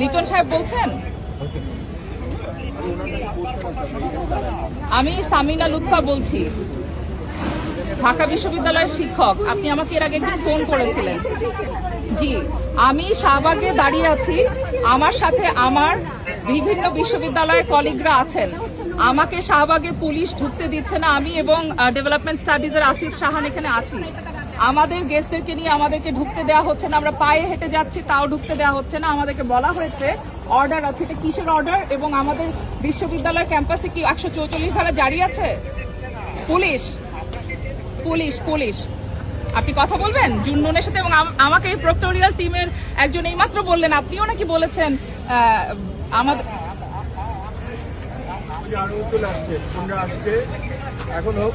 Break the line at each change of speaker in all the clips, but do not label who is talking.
লিটন সাহেব বলছেন? আমি সামিনা লুৎফা বলছি। ঢাকা বিশ্ববিদ্যালয়ের শিক্ষক, আপনি আমাকে এর আগে একদিন ফোন করেছিলেন। জি, আমি শাহবাগে দাঁড়িয়ে আছি। আমার সাথে আমার বিভিন্ন বিশ্ববিদ্যালয়ের কলিগরা আছেন। আমাকে শাহবাগে পুলিশ ঢুকতে দিচ্ছে না। আমি এবং ডেভেলপমেন্ট স্টাডিজের আসিফ সাহান এখানে আছি। আমাদের গেস্টদেরকে নিয়ে আমাদেরকে ঢুকতে দেওয়া হচ্ছে না, আমরা পায়ে হেঁটে যাচ্ছি, তাও ঢুকতে দেওয়া হচ্ছে না। আমাদেরকে বলা হয়েছে অর্ডার আছে। এটা কিসের অর্ডার এবং আমাদের বিশ্ববিদ্যালয় ক্যাম্পাসে কি একশো চৌচল্লিশ ধারা জারি আছে? পুলিশ। Police police. আপনি কথা বলবেন? জুন্নুনের সাথে এবং আমাকে এই প্রক্টোরিয়াল টিমের একজন এইমাত্র বললেন। আপনিও নাকি বলেছেন আমাদের
এখন হোক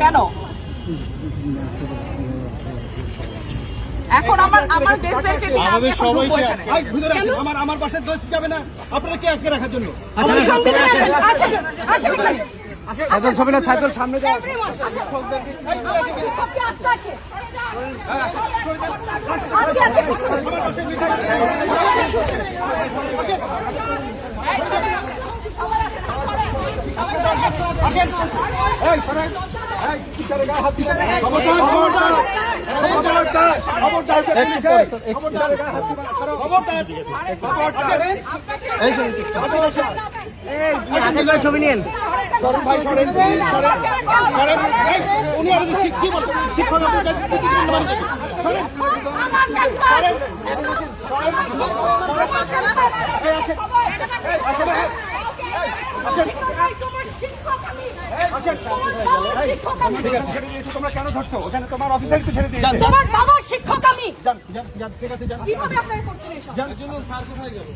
কেন? এখন আমার আমার দেশদেরকে
আমাদের সবাইকে ভিতরে আসুন। আমার আমার বাসায় দোষ যাবে না। আপনারা কে আটকে রাখার জন্য?
আমাদের সংবিধানে আছে, আসেন, আসেন এখানে।
সাইদুল সবিনা সাইদুল সামনে যাও
আসেন। আমার শিক্ষককে আসতে আছে। আটকে
ছবি নিয়েন।
উনি আমাদের শিক- বলেন শিক্ষক আপনার কাছে কি মানে।
তোমার কেন ধরছো ওখানে তোমার অফিসারই তো ছেড়ে দিয়েছে
তোমার বাবার শিক্ষক আমি
যান যান যান ঠিক আছে যান
কীভাবে আপনারা করছেন এসব
যান স্যার কোথায় গেল